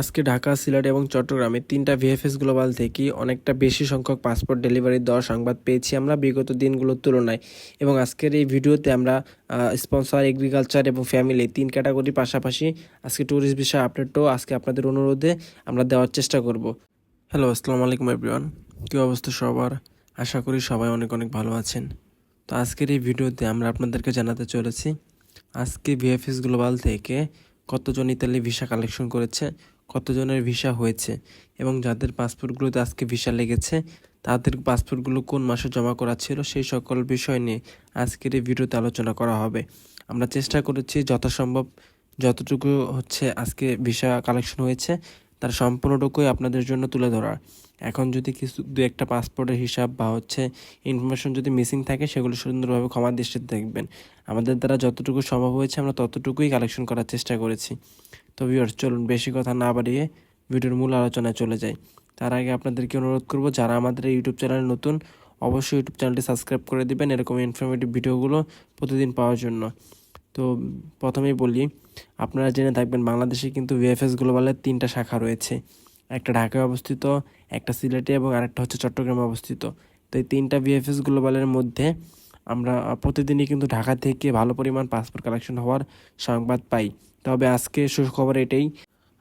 আজকে ঢাকা, সিলেট এবং চট্টগ্রামে তিনটা ভিএফএস গ্লোবাল থেকে অনেকটা বেশি সংখ্যক পাসপোর্ট ডেলিভারি দেওয়ার সংবাদ পেয়েছি আমরা বিগত দিনগুলোর তুলনায়। এবং আজকের এই ভিডিওতে আমরা স্পন্সর, এগ্রিকালচার এবং ফ্যামিলি তিন ক্যাটাগরির পাশাপাশি আজকে ট্যুরিস্ট বিষয় আপডেটও আজকে আপনাদের অনুরোধে আমরা দেওয়ার চেষ্টা করব। হ্যালো, আসসালামু আলাইকুম এভরিওয়ান কী অবস্থা সবার? আশা করি সবাই অনেক অনেক ভালো আছেন। তো আজকের এই ভিডিওতে আমরা আপনাদেরকে জানাতে চলেছি, আজকে ভিএফএস গ্লোবাল থেকে কতজন ইতালি ভিসা কালেকশন করেছে কতজনের ভিসা হয়েছে এবং যাদের পাসপোর্টগুলোতে আজকে ভিসা লেগেছে, তাদের পাসপোর্টগুলো কোন মাসে জমা করা ছিল সেই সকল বিষয় নিয়ে আজকের এই ভিডিওতে আলোচনা করা হবে। আমরা চেষ্টা করেছি যথাসম্ভব যতটুকু হচ্ছে আজকে ভিসা কালেকশন হয়েছে তার সম্পূর্ণটুকুই আপনাদের জন্য তুলে ধরার। এখন যদি কিছু, দু একটা পাসপোর্টের হিসাব বা হচ্ছে ইনফরমেশন যদি মিসিং থাকে, সেগুলো সুন্দরভাবে ক্ষমা দৃষ্টিতে দেখবেন। আমাদের দ্বারা যতটুকু সম্ভব হয়েছে, আমরা ততটুকুই কালেকশন করার চেষ্টা করেছি। তো ভিউয়ার্স চলুন বেশি কথা না বাড়িয়ে ভিডিওর মূল আলোচনায় চলে যাই। তার আগে আপনাদেরকে অনুরোধ করব, যারা আমাদের ইউটিউব চ্যানেলে নতুন, অবশ্যই ইউটিউব চ্যানেলটি সাবস্ক্রাইব করে দিবেন, এরকম ইনফরমেটিভ ভিডিওগুলো প্রতিদিন পাওয়ার জন্য। তো প্রথমেই বলি, আপনারা জেনে থাকবেন বাংলাদেশে কিন্তু ভিএফএস গ্লোবালের তিনটা শাখা রয়েছে। একটা ঢাকায় অবস্থিত, একটা সিলেটে এবং আরেকটা হচ্ছে চট্টগ্রামে অবস্থিত। তো এই তিনটা ভিএফএস গ্লোবালের মধ্যে আমরা প্রতিদিনই কিন্তু ঢাকা থেকে ভালো পরিমাণ পাসপোর্ট কালেকশন হওয়ার সংবাদ পাই। তবে আজকে সুখবর এটাই,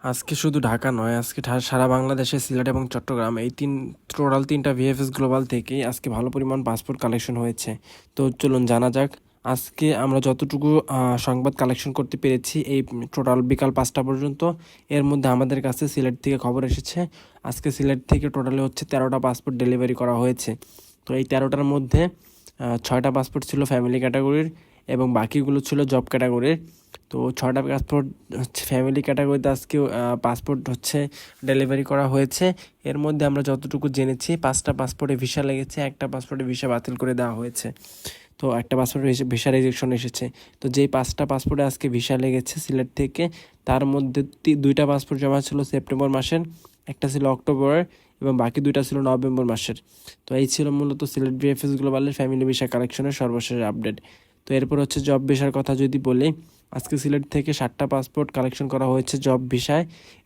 আজকে শুধু ঢাকা নয়, আজকে সারা বাংলাদেশে সিলেট এবং চট্টগ্রাম এই তিন, টোটাল তিনটা ভিএফএস গ্লোবাল থেকেই আজকে ভালো পরিমাণ পাসপোর্ট কালেকশন হয়েছে। তো চলুন জানা যাক আজকে আমরা যতটুকু সংবাদ কালেকশন করতে পেরেছি, এই টোটাল বিকাল পাঁচটা পর্যন্ত, এর মধ্যে আমাদের কাছে সিলেট থেকে খবর এসেছে। আজকে সিলেট থেকে টোটালে হচ্ছে তেরোটা পাসপোর্ট ডেলিভারি করা হয়েছে। তো এই তেরোটার মধ্যে ছয়টা পাসপোর্ট ছিল ফ্যামিলি ক্যাটাগরির এবং বাকিগুলো ছিল জব ক্যাটাগরির তো ছয়টা পাসপোর্ট হচ্ছে ফ্যামিলি ক্যাটাগরিতে আজকে পাসপোর্ট হচ্ছে ডেলিভারি করা হয়েছে। এর মধ্যে আমরা যতটুকু জেনেছি, পাঁচটা পাসপোর্টে ভিসা লেগেছে, একটা পাসপোর্টে ভিসা বাতিল করে দেওয়া হয়েছে। তো একটা পাসপোর্ট ভিসা রেজেকশন এসেছে। তো যেই পাঁচটা পাসপোর্টে আজকে ভিসা লেগেছে সিলেট থেকে, তার মধ্যে দুইটা পাসপোর্ট জমা ছিল সেপ্টেম্বর মাসের, একটা ছিল অক্টোবরের এবং বাকি দুইটা ছিল নভেম্বর মাসের। তো এই ছিল মূলত সিলেট বিএফএস গ্লোবালের ফ্যামিলি ভিসা কালেকশনের সর্বশেষ আপডেট তো এরপর হচ্ছে জব ভিসার কথা যদি বলি আজকে সিলেট থেকে সাতটা পাসপোর্ট কালেকশন করা হয়েছে জব ভিসায়।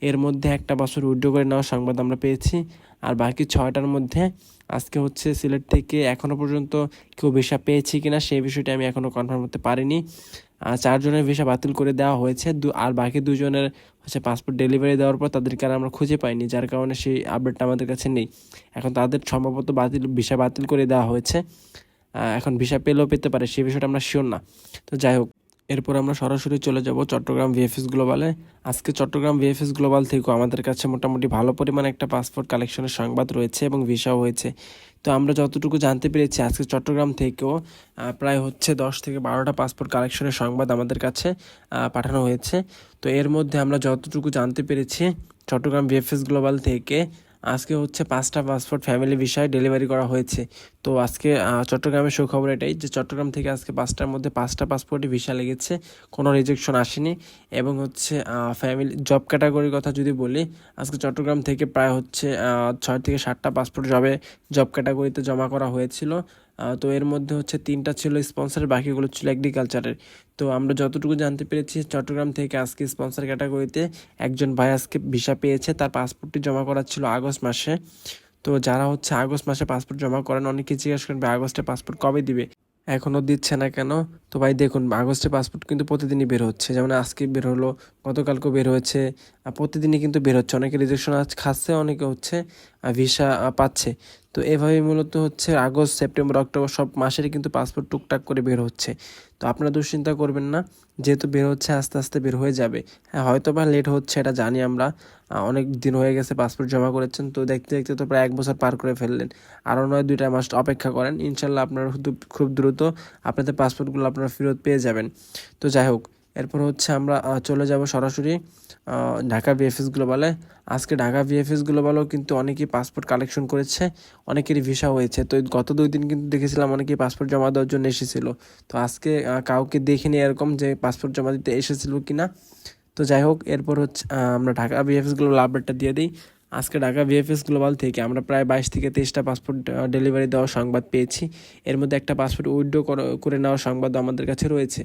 এর মধ্যে একটা পাসপোর্ট উইড্রো করে নেওয়ার সংবাদ আমরা পেয়েছি। আর বাকি ছয়টার মধ্যে আজকে হচ্ছে সিলেট থেকে এখনও পর্যন্ত কেউ ভিসা পেয়েছি কিনা সেই বিষয়টি আমি এখনও কনফার্ম করতে পারিনি। চারজনের ভিসা বাতিল করে দেওয়া হয়েছে। দু আর বাকি দুজনের হচ্ছে পাসপোর্ট ডেলিভারি দেওয়ার পর তাদেরকে আর আমরা খুঁজে পাইনি, যার কারণে সেই আপডেটটা আমাদের কাছে নেই। এখন তাদের সম্ভবত বাতিল ভিসা বাতিল করে দেওয়া হয়েছে। এখন ভিসা পেলেও পেতে পারে, সেই বিষয়টা আমরা শিওর না। তো যাই হোক এরপর আমরা সরাসরি চলে যাব চট্টগ্রাম ভিএফএস গ্লোবালে আজকে চট্টগ্রাম ভিএফএস গ্লোবাল থেকেও আমাদের কাছে মোটামুটি ভালো পরিমাণে একটা পাসপোর্ট কালেকশনের সংবাদ রয়েছে এবং ভিসাও হয়েছে। তো আমরা যতটুকু জানতে পেরেছি, আজকে চট্টগ্রাম থেকেও প্রায় হচ্ছে দশ থেকে বারোটা পাসপোর্ট কালেকশনের সংবাদ আমাদের কাছে পাঠানো হয়েছে। তো এর মধ্যে আমরা যতটুকু জানতে পেরেছি, চট্টগ্রাম ভিএফএস গ্লোবাল থেকে আজকে হচ্ছে পাঁচটা পাসপোর্ট ফ্যামিলি ভিসায় ডেলিভারি করা হয়েছে। তো আজকে চট্টগ্রামের সুখবর এটাই যে চট্টগ্রাম থেকে আজকে পাঁচটার মধ্যে পাঁচটা পাসপোর্টই ভিসা লেগেছে, কোনো রিজেকশন আসেনি। এবং হচ্ছে ফ্যামিলি জব ক্যাটাগরির কথা যদি বলি, আজকে চট্টগ্রাম থেকে প্রায় হচ্ছে ছয় থেকে সাতটা পাসপোর্ট জবে জব ক্যাটাগরিতে জমা করা হয়েছিল। তো এর মধ্যে হচ্ছে তিনটা ছিল স্পন্সরের বাকিগুলো ছিল এগ্রিকালচারের তো আমরা যতটুকু জানতে পেরেছি, চট্টগ্রাম থেকে আজকে স্পন্সর ক্যাটাগরিতে একজন ভাই আজকে ভিসা পেয়েছে, তার পাসপোর্টটি জমা করা ছিল আগস্ট মাসে। তো যারা হচ্ছে আগস্ট মাসে পাসপোর্ট জমা করেন, অনেকে জিজ্ঞেস করবে, আগস্টে পাসপোর্ট কবে দিবে? এখনও দিচ্ছে না কেন? তো ভাই, দেখুন, আগস্টে পাসপোর্ট কিন্তু প্রতিদিনই বের হচ্ছে। যেমন আজকে বের হলো, গতকালকেও বের হয়েছে প্রতিদিনই কিন্তু বের হচ্ছে। অনেকে রিজেকশন আজ খাচ্ছে, অনেকে হচ্ছে ভিসা পাচ্ছে। তো এভাবে মূলত হচ্ছে আগস্ট, সেপ্টেম্বর, অক্টোবর সব মাসেরই কিন্তু পাসপোর্ট টুকটাক করে বের হচ্ছে। তো আপনারা দুশ্চিন্তা করবেন না, যেহেতু বের হচ্ছে, আস্তে আস্তে বের হয়ে যাবে। হ্যাঁ হয়তো বা লেট হচ্ছে, এটা জানি আমরা। অনেক দিন হয়ে গেছে পাসপোর্ট জমা করেছেন, তো দেখতে দেখতে তো প্রায় এক বছর পার করে ফেললেন। আরও নয়, দুইটা মাস অপেক্ষা করেন। ইনশাল্লাহ আপনারা খুব- খুব দ্রুত আপনাদের পাসপোর্টগুলো আপনারা ফেরত পেয়ে যাবেন। তো যাই হোক এরপর হচ্ছে আমরা চলে যাব সরাসরি ঢাকা বিএফএস গ্লোবালে আজকে ঢাকা বিএফএস গ্লোবালও কিন্তু অনেকেই পাসপোর্ট কালেকশন করেছে, অনেকেরই ভিসা হয়েছে। তো গত দুই দিন কিন্তু দেখেছিলাম অনেকেই পাসপোর্ট জমা দেওয়ার জন্য এসেছিল। তো আজকে কাউকে দেখিনি এরকম যে পাসপোর্ট জমা দিতে এসেছিল কি না তো যাই হোক, এরপর হচ্ছে আমরা ঢাকা বিএফএস গ্লোবাল আপডেটটা দিয়ে দিই। আজকে ঢাকা বিএফএস গ্লোবাল থেকে আমরা প্রায় বাইশ থেকে তেইশটা পাসপোর্ট ডেলিভারি দেওয়ার সংবাদ পেয়েছি। এর মধ্যে একটা পাসপোর্ট উইড্রো করে নেওয়ার সংবাদ আমাদের কাছে রয়েছে।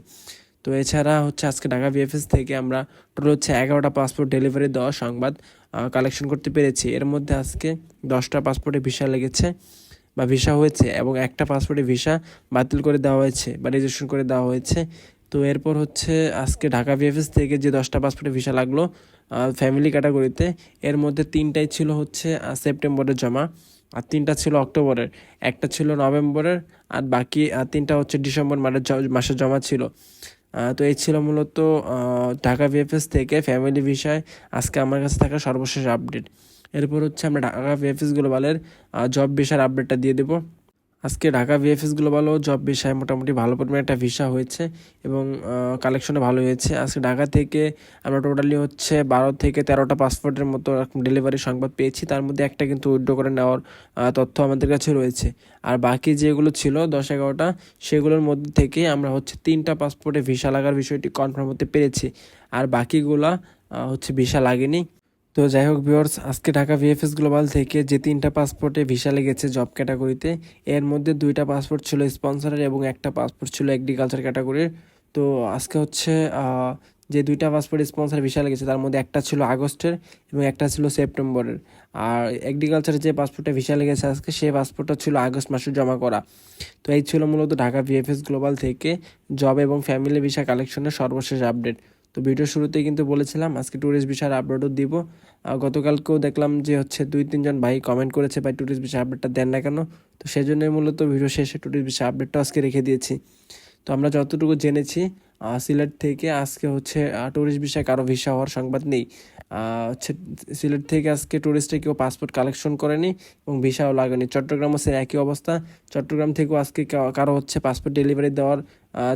তো এছাড়া হচ্ছে আজকে ঢাকা ভিএফএস থেকে আমরা টোটাল হচ্ছে এগারোটা পাসপোর্ট ডেলিভারি দেওয়া সংবাদ কালেকশন করতে পেরেছি। এর মধ্যে আজকে দশটা পাসপোর্টে ভিসা লেগেছে বা ভিসা হয়েছে এবং একটা পাসপোর্টে ভিসা বাতিল করে দেওয়া হয়েছে বা রেজিস্ট্রেশন করে দেওয়া হয়েছে। তো এরপর হচ্ছে আজকে ঢাকা ভিএফএস থেকে যে দশটা পাসপোর্টে ভিসা লাগল ফ্যামিলি ক্যাটাগরিতে এর মধ্যে তিনটাই ছিল হচ্ছে সেপ্টেম্বরের জমা আর তিনটা ছিল অক্টোবরের একটা ছিল নভেম্বরের আর বাকি তিনটা হচ্ছে ডিসেম্বর মাসের জ- মাসে জমা ছিল। তো এই ছিল মূলত ঢাকা ভিএফএস থেকে ফ্যামিলি বিষয়। আজকে আমার কাছে থাকা সর্বশেষ আপডেট এরপর হচ্ছে আমরা ঢাকা ভিএফএস গ্লোবালের জব বিষয়ের আপডেটটা দিয়ে দেবো। আজকে ঢাকা ভিএফএস গ্লোবালও জব ভিসায় মোটামুটি ভালো পরিমাণে একটা ভিসা হয়েছে এবং কালেকশনে ভালো হয়েছে। আজকে ঢাকা থেকে আমরা টোটালি হচ্ছে বারো থেকে তেরোটা পাসপোর্টের মতো ডেলিভারি সংবাদ পেয়েছি। তার মধ্যে একটা কিন্তু উইড্রো করে নেওয়ার তথ্য আমাদের কাছে রয়েছে। আর বাকি যেগুলো ছিল দশ এগারোটা, সেগুলোর মধ্যে থেকে আমরা হচ্ছে তিনটা পাসপোর্টে ভিসা লাগার বিষয়টি কনফার্ম হতে পেরেছি। আর বাকিগুলা হচ্ছে ভিসা লাগেনি। তো যাই হোক ভিউয়ার্স, আজকে ঢাকা ভিএফএস গ্লোবাল থেকে যে তিনটা পাসপোর্টে ভিসা লেগেছে জব ক্যাটাগরিতে, এর মধ্যে দুইটা পাসপোর্ট ছিল স্পন্সরের এবং একটা পাসপোর্ট ছিল এগ্রিকালচার ক্যাটাগরির তো আজকে হচ্ছে যে দুইটা পাসপোর্ট স্পন্সর ভিসা লেগেছে, তার মধ্যে একটা ছিল আগস্টের এবং একটা ছিল সেপ্টেম্বরের। আর এগ্রিকালচারের যে পাসপোর্টে ভিসা লেগেছে আজকে, সেই পাসপোর্টটা ছিল আগস্ট মাসে জমা করা। তো এই ছিল মূলত ঢাকা ভিএফএস গ্লোবাল থেকে জব এবং ফ্যামিলি ভিসা কালেকশনের সর্বশেষ আপডেট তো ভিডিও শুরুতেই কিন্তু বলেছিলাম, আজকে ট্যুরিস্ট ভিসার আপডেটও দিব। গতকালকেও দেখলাম যে হচ্ছে দুই, তিনজন ভাই কমেন্ট করেছে, ভাই ট্যুরিস্ট ভিসা আপডেটটা দেন না কেন? তো সেই জন্যই মূলত ভিডিও শেষে ট্যুরিস্ট ভিসা আপডেটটা আজকে রেখে দিয়েছি। তো আমরা যতটুকু জেনেছি সিলেট থেকে আজকে হচ্ছে ট্যুরিস্ট বিষয়ে কারও ভিসা হওয়ার সংবাদ নেই। হচ্ছে সিলেট থেকে আজকে ট্যুরিস্টে কেউ পাসপোর্ট কালেকশন করেনি এবং ভিসাও লাগেনি। চট্টগ্রামও সে একই অবস্থা। চট্টগ্রাম থেকেও আজকে কারও হচ্ছে পাসপোর্ট ডেলিভারি দেওয়ার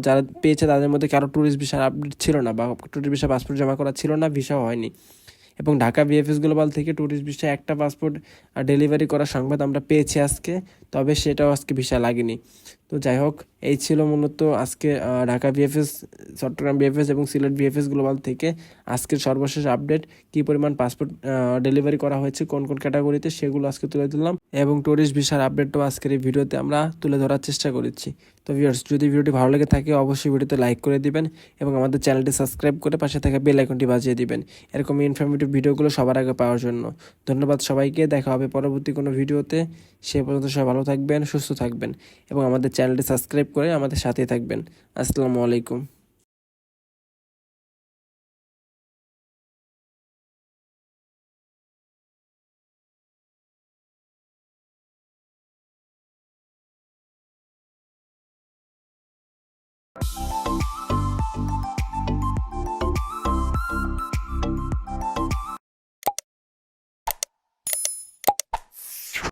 যারা পেয়েছে তাদের মধ্যে কারও ট্যুরিস্ট ভিসার আপডেট ছিল না বা ট্যুরিস্ট ভিসা পাসপোর্ট জমা করা ছিল না ভিসা হয়নি। এবং ঢাকা বিএফএস গ্লোবাল থেকে ট্যুরিস্ট ভিসা একটা পাসপোর্ট ডেলিভারি করার সংবাদ আমরা পেয়েছি আজকে, তবে সেটাও আজকে ভিসা লাগেনি। তো যাই হোক, এই ছিল মূলত আজকে ঢাকা ভিএফএস চট্টগ্রাম বিএফএস এবং সিলেট ভিএফএস গ্লোবাল থেকে আজকের সর্বশেষ আপডেট, কী পরিমাণ পাসপোর্ট ডেলিভারি করা হয়েছে, কোন কোন ক্যাটাগরিতে সেগুলো আজকে তুলে ধরলাম এবং ট্যুরিস্ট ভিসার আপডেটটাও আজকের এই ভিডিওতে আমরা তুলে ধরার চেষ্টা করেছি। তো ভিউয়ার্স যদি ভিডিওটি ভালো লেগে থাকে, অবশ্যই ভিডিওতে লাইক করে দিবেন এবং আমাদের চ্যানেলটি সাবস্ক্রাইব করে পাশে থাকা বেল আইকনটি বাজিয়ে দিবেন। এরকম ইনফরমেটিভ ভিডিওগুলো সবার আগে পাওয়ার জন্য। ধন্যবাদ সবাইকে, দেখা হবে পরবর্তী কোনো ভিডিওতে। সে পর্যন্ত সবাই ভালো থাকবেন, সুস্থ থাকবেন এবং আমাদের চ্যানেলটি সাবস্ক্রাইব করে আমাদের সাথে থাকবেন। আসসালামু আলাইকুম।